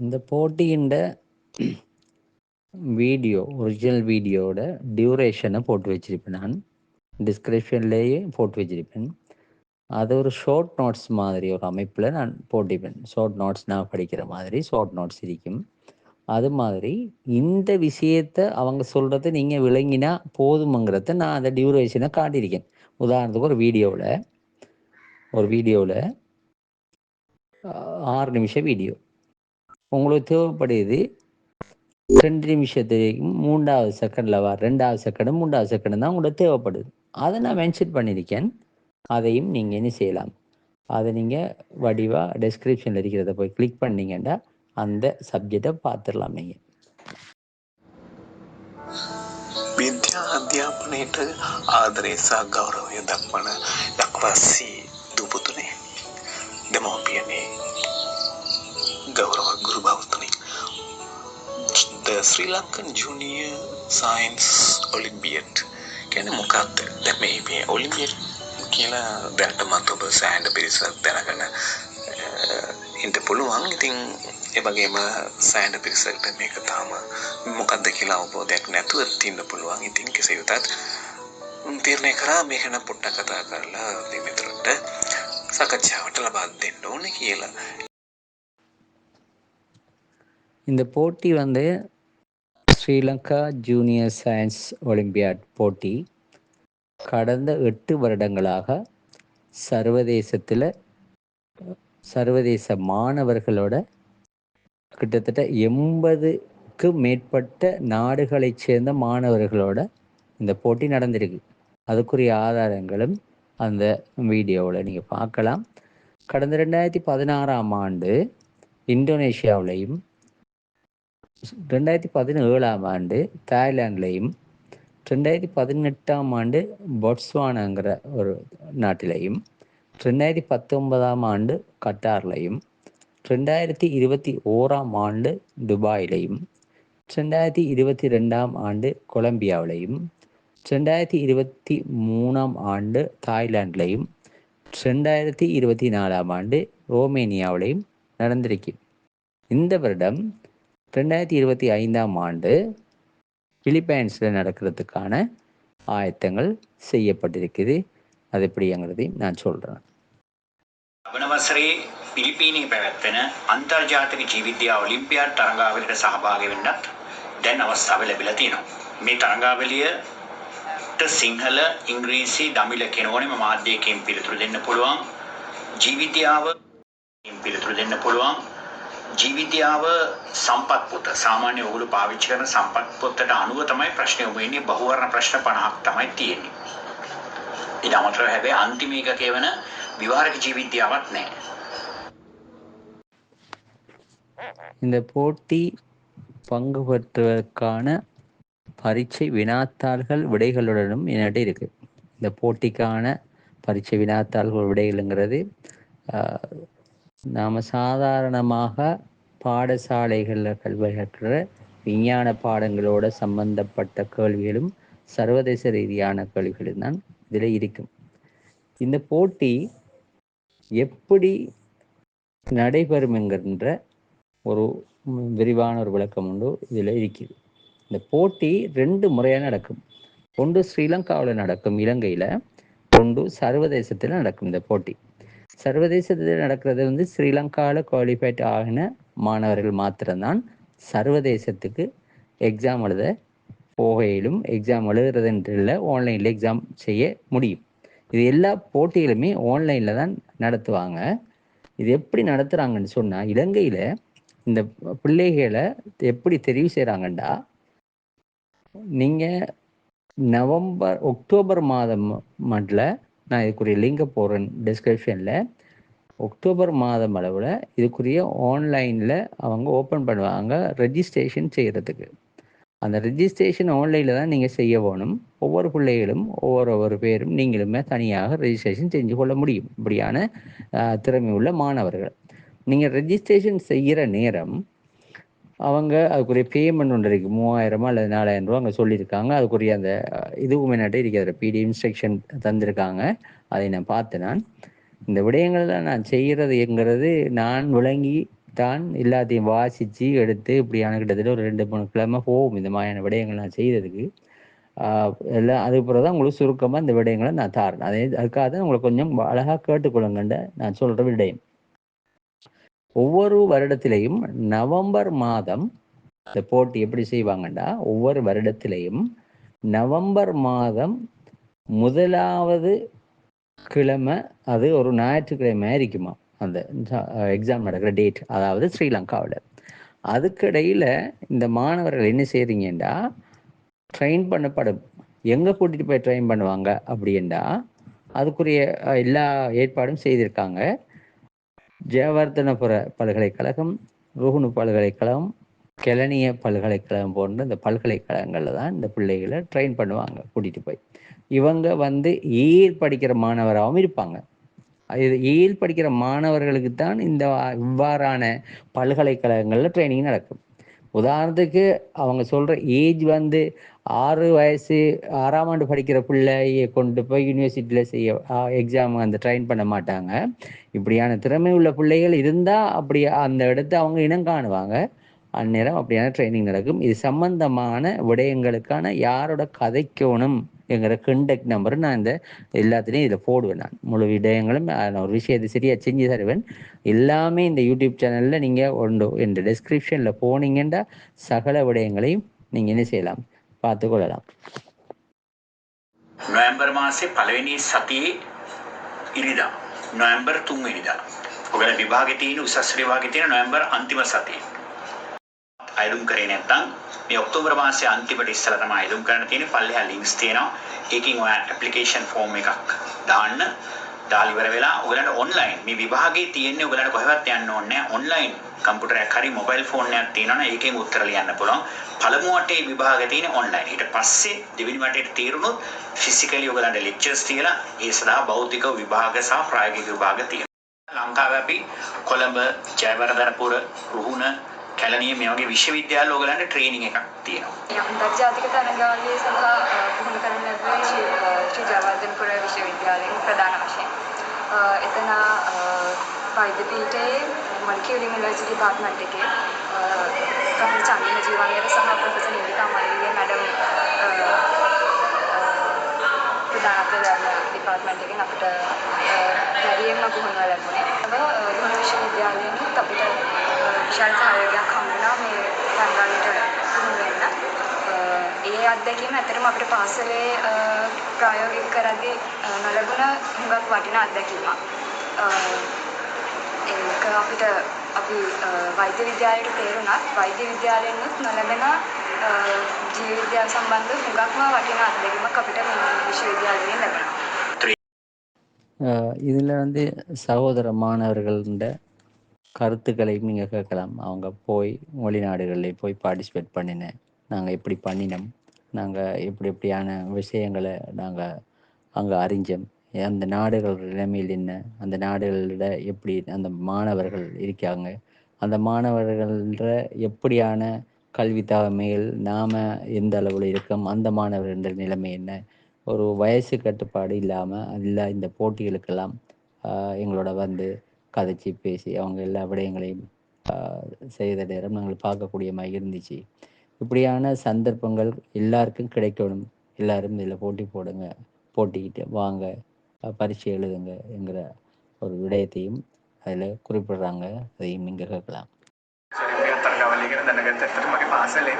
இந்த போட்டியின் video original வீடியோட டியூரேஷனை போட்டு வச்சிருப்பேன் நான். டிஸ்கிரிப்ஷன்லேயே போட்டு வச்சிருப்பேன். அது ஒரு ஷார்ட் நோட்ஸ் மாதிரி ஒரு அமைப்பில் நான் போட்டிப்பேன். ஷார்ட் நோட்ஸ் நான் படிக்கிற மாதிரி ஷார்ட் நோட்ஸ் இருக்கும். அது மாதிரி இந்த விஷயத்தை அவங்க சொல்கிறத நீங்கள் விளங்கினா போதுமங்கிறத நான் அந்த டியூரேஷனை காட்டியிருக்கேன். உதாரணத்துக்கு ஒரு வீடியோவில் ஒரு வீடியோவில் ஆறு நிமிஷம் வீடியோ. உங்களுக்கு தேவைப்படுது. ரெண்டு நிமிஷத்துக்கும் மூன்றாவது செகண்டில் வர ரெண்டாவது செகண்டும் மூன்றாவது செகண்டும் தான் உங்களுக்கு தேவைப்படுது. அதை நான் மென்ஷன் பண்ணியிருக்கேன். அதையும் நீங்கள் என்ன செய்யலாம்? அதை நீங்கள் வடிவாக டெஸ்கிரிப்ஷனில் இருக்கிறத போய் கிளிக் பண்ணீங்கன்னா அந்த சப்ஜெக்டை பார்த்துடலாம் நீங்கள் ವಿದ್ಯಾ ಅಧ್ಯಾಪನ ಇಟ್ಟ ಆದರೆ ಸಹ ಗೌರವ ದಕ್ಮಣ ಯಕ್ವಾಸಿ ದುಬುತುನೆ ಡೆಮೋಪಿಯನೆ The Sri Lankan Junior Science Olympiad කියන මොකක්ද දැන් මේ මේ ඔලිම්පියඩ් කියලා දැනට මත් ඔබ සෑහෙන පිරිසක් දැනගෙන ඉන්න පුළුවන් ඉතින් ඒ වගේම සෑහෙන පිරිසකට මේක තාම මොකක්ද කියලා අවබෝධයක් නැතුව තින්න පුළුවන් ඉතින් කෙසේ වෙතත් තීරණය කරා මේක නම් පොඩ්ඩක් කතා කරලා මේ මිතුරන්ට සාකච්ඡාවට ලබා දෙන්න ඕනේ කියලා இந்த போட்டி வந்து ஸ்ரீலங்கா ஜூனியர் சயின்ஸ் ஒலிம்பியாட் போட்டி கடந்த எட்டு வருடங்களாக சர்வதேசத்தில் சர்வதேச மாணவர்களோட கிட்டத்தட்ட எண்பதுக்கு மேற்பட்ட நாடுகளைச் சேர்ந்த மாணவர்களோட இந்த போட்டி நடந்திருக்கு. அதுக்குரிய ஆதாரங்களும் அந்த வீடியோவில் நீங்கள் பார்க்கலாம். கடந்த ரெண்டாயிரத்தி பதினாறாம் ஆண்டு இந்தோனேஷியாவிலையும் ரெண்டாயிரத்தி பதினேழாம் ஆண்டு தாய்லாண்ட்லேயும் ரெண்டாயிரத்தி பதினெட்டாம் ஆண்டு பொட்ஸ்வானாங்கிற ஒரு நாட்டிலையும் ரெண்டாயிரத்தி பத்தொன்பதாம் ஆண்டு கட்டார்லையும் ரெண்டாயிரத்தி இருபத்தி ஓராம் ஆண்டு துபாயிலையும் ரெண்டாயிரத்தி இருபத்தி ரெண்டாம் ஆண்டு கொலம்பியாவிலையும் ரெண்டாயிரத்தி இருபத்தி மூணாம் ஆண்டு தாய்லாண்ட்லையும் ரெண்டாயிரத்தி இருபத்தி நாலாம் ஆண்டு ரோமேனியாவிலையும் நடந்திருக்கு. இந்த வருடம் ரெண்டாயிரத்தி இருபத்தி ஐந்தாம் ஆண்டு பிலிப்பைன்ஸில் நடக்கிறதுக்கான ஆயத்தங்கள் செய்யப்பட்டிருக்குது அது எப்படிங்கிறதையும் நான் சொல்கிறேன் වන වසරේ පිලිපීනයේ පැවැත්වෙන අන්තර්ජාතික ජීවිද්‍යා ඔලිම්පියාඩ් තරඟාවලියට සහභාගී වෙන්නත් දැන් අවස්ථාව ලැබිලා තියෙනවා. මේ තරඟාවලියට සිංහල, ඉංග්‍රීසි, දමිළ කියන ඕනෙම මාධ්‍යයකින් පිළිතුරු දෙන්න පුළුවන්. ජීවිද්‍යාව පිළිතුරු දෙන්න පුළුවන්. ජීවිද්‍යාව සම්පත් පොත සාමාන්‍ය ඔගොල්ලෝ පාවිච්චි කරන සම්පත් පොතට අනුව තමයි ප්‍රශ්න යොමු වෙන්නේ බහුවර්ණ ප්‍රශ්න 50ක් තමයි තියෙන්නේ. ඊට අමතරව හැබැයි අන්තිම එකකේ වන විවාහක ජීවිද්‍යාවක් නැහැ. இந்த போட்டி பங்கு பெற்றுவதற்கான பரீட்சை வினாத்தாள்கள் விடைகளுடனும் என்னிட்ட இருக்கு இந்த போட்டிக்கான பரீட்சை வினாத்தாள்கள் விடைகளுங்கிறது நாம் சாதாரணமாக பாடசாலைகளில் கல்வி கற்கிற விஞ்ஞான பாடங்களோட சம்பந்தப்பட்ட கேள்விகளும் சர்வதேச ரீதியான கேள்விகளும் தான் இதில் இருக்கும். இந்த போட்டி எப்படி நடைபெறும் என்கின்ற ஒரு விரிவான ஒரு விளக்கம் உண்டு இதில் இருக்குது. இந்த போட்டி ரெண்டு முறையாக நடக்கும். ஒன்று ஸ்ரீலங்காவில் நடக்கும் இலங்கையில். ஒன்று சர்வதேசத்தில் நடக்கும் இந்த போட்டி. சர்வதேசத்தில் நடக்கிறது வந்து ஸ்ரீலங்காவில் குவாலிஃபைட் ஆகின மாணவர்கள் மாத்திரம்தான் சர்வதேசத்துக்கு எக்ஸாம் எழுத போகையிலும் எக்ஸாம் எழுதுறதுன்றில் ஆன்லைனில் எக்ஸாம் செய்ய முடியும். இது எல்லா போட்டிகளுமே ஆன்லைனில் தான் நடத்துவாங்க. இது எப்படி நடத்துகிறாங்கன்னு சொன்னால் இலங்கையில் இந்த பிள்ளைகளை எப்படி தெரிவு செய்கிறாங்கண்டா நீங்கள் நவம்பர் அக்டோபர் மாதம் மட்டில் நான் இதுக்குரிய லிங்கை போடுறேன் டிஸ்கிரிப்ஷனில் அக்டோபர் மாதம் அளவில் இதுக்குரிய ஆன்லைனில் அவங்க ஓப்பன் பண்ணுவாங்க ரெஜிஸ்ட்ரேஷன் செய்கிறதுக்கு அந்த ரெஜிஸ்ட்ரேஷன் ஆன்லைனில் தான் நீங்கள் செய்ய வேணும். ஒவ்வொரு பிள்ளைகளும் ஒவ்வொரு ஒவ்வொரு பேரும் நீங்களுமே தனியாக ரெஜிஸ்ட்ரேஷன் செஞ்சு கொள்ள முடியும். இப்படியான திறமை உள்ள மாணவர்கள். நீங்கள் ரெஜிஸ்ட்ரேஷன் செய்கிற நேரம் அவங்க அதுக்குரிய பேமெண்ட் ஒன்று இருக்குது மூவாயிரமா அல்லது நாலாயிரம் ரூபா அங்கே சொல்லியிருக்காங்க. அதுக்குரிய அந்த இதுவும் என்னட்டு இருக்கிற பிடி இன்ஸ்ட்ரக்ஷன் தந்திருக்காங்க. அதை நான் பார்த்து நான். இந்த விடயங்களில் நான் செய்கிறது எங்கிறது நான் விளங்கி தான் எல்லாத்தையும் வாசித்து எடுத்து இப்படியான கிட்டத்தட்ட ஒரு ரெண்டு மூணு கிழமை போகும். இந்த மாதிரியான விடயங்கள் நான் செய்ததுக்கு. எல்லாம் அதுக்கு பிறகு தான் உங்களுக்கு சுருக்கமாக இந்த விடயங்களை நான் தாரேன். அதே அதுக்காக தான் உங்களை கொஞ்சம் அழகாக கேட்டுக்கொள்ளுங்கன்ற நான் சொல்கிற விடயம். ஒவ்வொரு வருடத்திலையும் நவம்பர் மாதம் இந்த போட்டி எப்படி செய்வாங்கண்டா? ஒவ்வொரு வருடத்திலையும் நவம்பர் மாதம் முதலாவது கிழமை அது ஒரு ஞாயிற்றுக்கிழமை இருக்குமா அந்த எக்ஸாம் நடக்கிற டேட் அதாவது ஸ்ரீலங்காவில் அதுக்கிடையில் இந்த மாணவர்கள் என்ன செய்கிறீங்கண்டா ட்ரெயின் பண்ணப்படும். எங்கே கூட்டிகிட்டு போய் ட்ரெயின் பண்ணுவாங்க அப்படின்னா அதுக்குரிய எல்லா ஏற்பாடும் செய்திருக்காங்க. ஜெயவர்தனபுர பல்கலைக்கழகம் ருகுணு பல்கலைக்கழகம் கெலனிய பல்கலைக்கழகம் போன்ற இந்த பல்கலைக்கழகங்களில் தான் இந்த பிள்ளைகளை ட்ரெயின் பண்ணுவாங்க கூட்டிகிட்டு போய். இவங்க வந்து ஏர் படிக்கிற மாணவராகவும் இருப்பாங்க. இது ஈல் படிக்கிற மாணவர்களுக்கு தான் இந்த இவ்வாறான பல்கலைக்கழகங்களில் ட்ரைனிங் நடக்கும். உதாரணத்துக்கு அவங்க சொல்கிற ஏஜ் வந்து ஆறு வயசு ஆறாம் ஆண்டு படிக்கிற பிள்ளையை கொண்டு போய் யூனிவர்சிட்டியில் செய்ய எக்ஸாம் அந்த ட்ரெயின் பண்ண மாட்டாங்க. இப்படியான திறமை உள்ள பிள்ளைகள் இருந்தால் அப்படி அந்த இடத்த அவங்க இனம் காணுவாங்க. அந்நேரம் அப்படியான ட்ரைனிங் நடக்கும். இது சம்பந்தமான விடயங்களுக்கான யாரோட கதைக்கணும் என்கிற கண்டக்ட் நம்பர் நான் இந்த எல்லாத்துலேயும் இதில் போடுவேன் நான். முழு விடயங்களும் நான் ஒரு விஷயத்தை சரியாக செஞ்சு தருவேன். எல்லாமே இந்த யூடியூப் சேனலில் நீங்கள் உண்டு. இந்த டெஸ்கிரிப்ஷனில் போனீங்கன்னா சகல விடயங்களையும் நீங்கள் என்ன செய்யலாம்? පාතකොළලා. නොවැම්බර් මාසේ පළවෙනි සතියේ ඉරිදා නොවැම්බර් 3 වෙනිදා. ඔයගල විභාගේ තියෙන උසස් විභාගේ තියෙන නොවැම්බර් අන්තිම සතියේ. අයදුම් කරේ නැත්නම් මේ ඔක්තෝබර් මාසේ අන්තිමට ඉස්සලා තමයි අයදුම් කරන්න තියෙන්නේ. පල්ලෙහා ලින්ක්ස් තියෙනවා. ඒකෙන් ඔයා ඇප්ලිකේෂන් ෆෝම් එකක් දාන්න. දාලා ඉවර වෙලා ඔයගලන්ට ඔන්ලයින් මේ විභාගේ තියෙන්නේ ඔයගලන්ට කොහෙවත් යන්න ඕනේ නැහැ. ඔන්ලයින් කම්පියුටරයක් හරි මොබයිල් ෆෝන් එකක් තියෙනවනේ ඒකෙන් උත්තර ලියන්න පුළුවන්. පළමු වටේ විභාගය තියෙන්නේ ඔන්ලයින් ඊට පස්සේ දෙවෙනි වටේට තීරුණොත් ෆිසිකලි ඔයගලන්ට ලෙක්චර්ස් තියලා ඒ සඳහා භෞතික විභාග සහ ප්‍රායෝගික විභාග තියෙනවා. ලංකාවේ අපි කොළඹ ජයවර්ධනපුර රුහුණ කැලණිය මේ වගේ විශ්වවිද්‍යාල ඔයගලන්ට ට්‍රේනින් එකක් තියෙනවා අන්තර්ජාතික තරගාවලිය සඳහා අ, පුහුණු කරන්න ලැබුවේ ශ්‍රී අ, ශ්‍රී ජයවර්ධනපුර විශ්වවිද්‍යාලයෙන් ප්‍රධාන වශයෙන්. අ, එතන අ, වෛද්‍ය පීඨයේ මොලිකියුලර් ඉමුලොජි ඩිපාර්ට්මන්ට් එකේ අ, ප්‍රොෆෙසර් චන්දින ජීවංගර සහ ප්‍රොෆෙසර් නිලිකා මල්ලිගේ මැඩම් ප්‍රධානත්වය දරන ඩිපාර්ට්මන්ට් එකෙන් අපිට අ, දැරියෙන්ම පුහුණුව ලැබුණේ. අද රුහුණ විශ්වවිද්‍යාලයෙන් අපිට අ, විශාල සහයෝගයක් හම්බ වුණා මේ තරගාවලියට පුහුණු වෙන්න. අ, ඒ අත්දැකීම ඇත්තටම අපිට පාසලේ අ, ප්‍රායෝගික කරද්දී අ, නොලැබුණ හුඟක් වටිනා අත්දැකීමක්. අ, ඒක අපිට අපි අ, වෛද්‍ය විද්‍යාලයට තේරුණත් වෛද්‍ය විද්‍යාලයෙන්වත් නොලැබෙන જે વિદ્યા સંબંધ મુગાકમાં વાટીના આત્મગીમાં કપિટલ વિશ્વવિદ્યાલயம் இதில் வந்து சகோதர மாணவர்கள்ட கருத்துக்களையும் நீங்கள் கேட்கலாம் அவங்க போய் வெளிநாடுகளில் போய் பார்ட்டிசிபேட் பண்ணினேன் நாங்கள் எப்படி பண்ணினோம் நாங்கள் எப்படி எப்படியான விஷயங்களை நாங்கள் அங்கே அறிஞ்சோம் அந்த நாடுகள் நிலைமையில் என்ன அந்த நாடுகளோட எப்படி அந்த மாணவர்கள் இருக்காங்க அந்த மாணவர்கள எப்படியான கல்வி தகமைகள் நாம் எந்த அளவில் இருக்கோம் அந்த மாணவர்கள் நிலைமை என்ன? ஒரு வயசு கட்டுப்பாடு இல்லாமல் இல்லை இந்த போட்டிகளுக்கெல்லாம் எங்களோட வந்து கதைச்சி பேசி அவங்க எல்லா விடயங்களையும் செய்த நேரம் நாங்கள் பார்க்கக்கூடிய மாதிரி இருந்துச்சு. இப்படியான சந்தர்ப்பங்கள் எல்லாருக்கும் கிடைக்கணும். எல்லாரும் இதில் போட்டி போடுங்க போட்டிக்கிட்டு வாங்க அஹ் பரீட்சை எழுதுங்க என்கிற ஒரு விடயத்தையும் அதில் குறிப்பிடுறாங்க. அதையும் நீங்கள் கேட்கலாம். සොලිම්පියත් තරගාවලිය ගැන දැනගත්ත ඇත්තට මගේ පාසලෙන්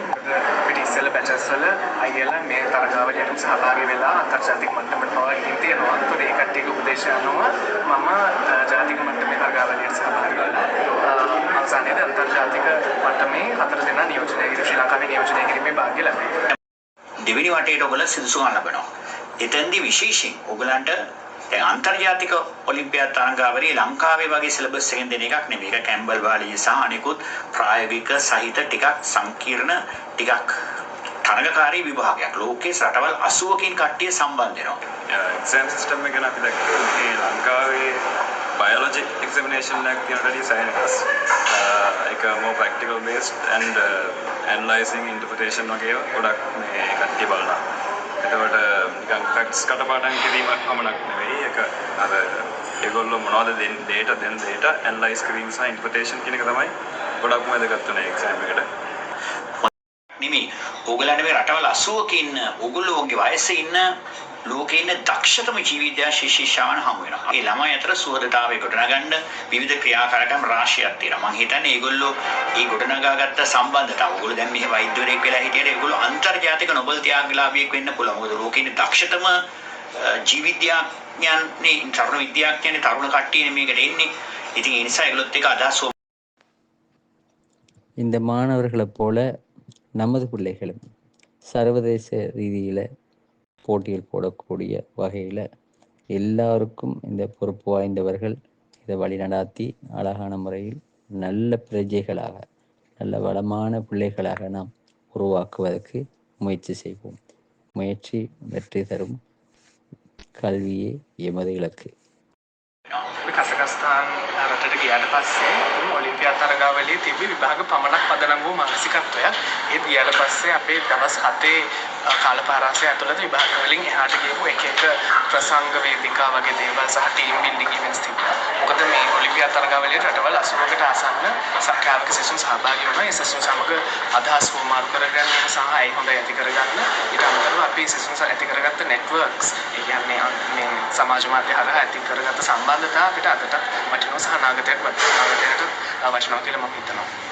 අපිට ඉස්සෙල්ල බැචස් වල අයියලා මේ තරගාවලියට සහභාගී වෙලා අන්තර්ජාතික මට්ටමට පවා ගිහින් තියෙනවා. ඒතකොට ඒ කට්ටියගේ උපදේශය අනුව මම අ, ජාතික මට්ටමේ තරගාවලියට සහභාගී වෙලා අ, අවසානයේදී අන්තර්ජාතික මට්ටමේ හතර දෙනා නියෝජනය කිරීම ශ්‍රී ලංකාවේ නියෝජනය කිරීමේ භාග්‍ය ලැබුණා. දෙවෙනි වටේට ඔයගොල්ලෝ සිදුසුකම් ලබනවා. එතෙන්දී විශේෂයෙන් ඔයගලන්ට දැන් අන්තර්ජාතික ඔලිම්පියාඩ් තරඟාවලිය ලංකාවේ වගේ සිලබස් එකෙන් දෙන එකක් නෙමෙයි. ඒක කැම්බල් වාලිය සහ අනිකුත් ප්‍රායෝගික සහිත ටිකක් සංකීර්ණ ටිකක් තරඟකාරී විභාගයක්. ලෝකයේ රටවල් 80කින් කට්ටිය සම්බන්ධ වෙනවා. එක්සෑම් සිස්ටම් එක ගැන අපි දැක්කේ මේ ලංකාවේ බයෝලොජි එක්සමිනේෂන් එකක් තියෙනට වඩා සයන්ස් ඒක more practical based and uh, analyzing interpretation වගේ ඒවා ගොඩක් මේ කට්ටිය බලනවා. එතකොට නිකන් ෆැක්ට්ස් කටපාඩම් කිරීමක් පමණක් නෙවෙයි ඒක අර ඒගොල්ලෝ මොනවද දෙන්න data දෙන data analyze කිරීම සහ interpretation කියන එක තමයි ගොඩක්ම වැදගත් වෙන exam එකට. නෙමෙයි. ඕගලන්ට මේ රටවල් 80ක ඉන්න ඕගොල්ලෝගේ වයසේ ඉන්න ලෝකේ ඉන්න දක්ෂතම ජීවිතය ශිෂ්‍යයන් හමු වෙනවා. ඒ ළමයි අතර සුවදතාවය ගොඩනගන්න විවිධ ක්‍රියාකාරකම් රාශියක් තියෙනවා. මම හිතන්නේ ඒගොල්ලෝ ඒ ගොඩනගාගත්ත සම්බන්ධතාව. ඕගොල්ලෝ දැන් මෙහි වෛද්‍යවරයෙක් වෙලා හිටියට ඒගොල්ලෝ අන්තර්ජාතික නොබල් ත්‍යාගලාභියෙක් වෙන්න පුළුවන්. මොකද ලෝකේ ඉන්න දක්ෂතම ජීවිද්‍යාඥයන්නේ තරුණ විද්‍යාඥයන්නේ තරුණ කට්ටියනේ මේකට එන්නේ. ඉතින් ඒ නිසා ඒගොල්ලොත් එක අදහස් இந்த மாணவர்களைப் போல நமது பிள்ளைகளும் சர்வதேச ரீதியில் போட்டியில் போடக்கூடிய வகையில் எல்லாருக்கும் இந்த பொறுப்பு வாய்ந்தவர்கள் இதை வழி நடாத்தி அழகான முறையில் நல்ல பிரஜைகளாக நல்ல வளமான பிள்ளைகளாக நாம் உருவாக்குவதற்கு முயற்சி செய்வோம். முயற்சி வெற்றி தரும் கல்வியே எமது இலக்கு. ගියාට පස්සේ උතුම් ඔලිම්පියාඩ් තරගාවලියේ තිබි විභාග පමණක් පදනම් වූ මානසිකත්වයක් ඒත් ගියාට පස්සේ අපේ දවස් 7 කාලපාරාසය ඇතුළත විභාග වලින් එහාට ගියපු එක එක ප්‍රසංග වේදිකා වගේ දේවල් සහ ටීම් බිල්ඩින් ඉවෙන්ට්ස් තිබුණා. මොකද මේ ඔලිම්පියාඩ් තරගාවලියේ රටවල් 80කට ආසන්න සංඛ්‍යාවක සිසුන් සහභාගී වුණා. ඒ සිසුන් සමග අදහස් වමාරු කරගන්න සහ ඒ හොඳ ඇති කරගන්න ඊට අමතරව අපි සිසුන් ඇති කරගත්ත නෙට්වර්ක්ස් ඒ කියන්නේ මේ සමාජ මාධ්‍ය හරහා ඇති කරගත්ත සම්බන්ධතා අපිට අදට වටිනවා සහ අනාගතයට සමාජයක් වත් වෙනකටත් අවශ්‍ය නැහැ කියලා මම හිතනවා.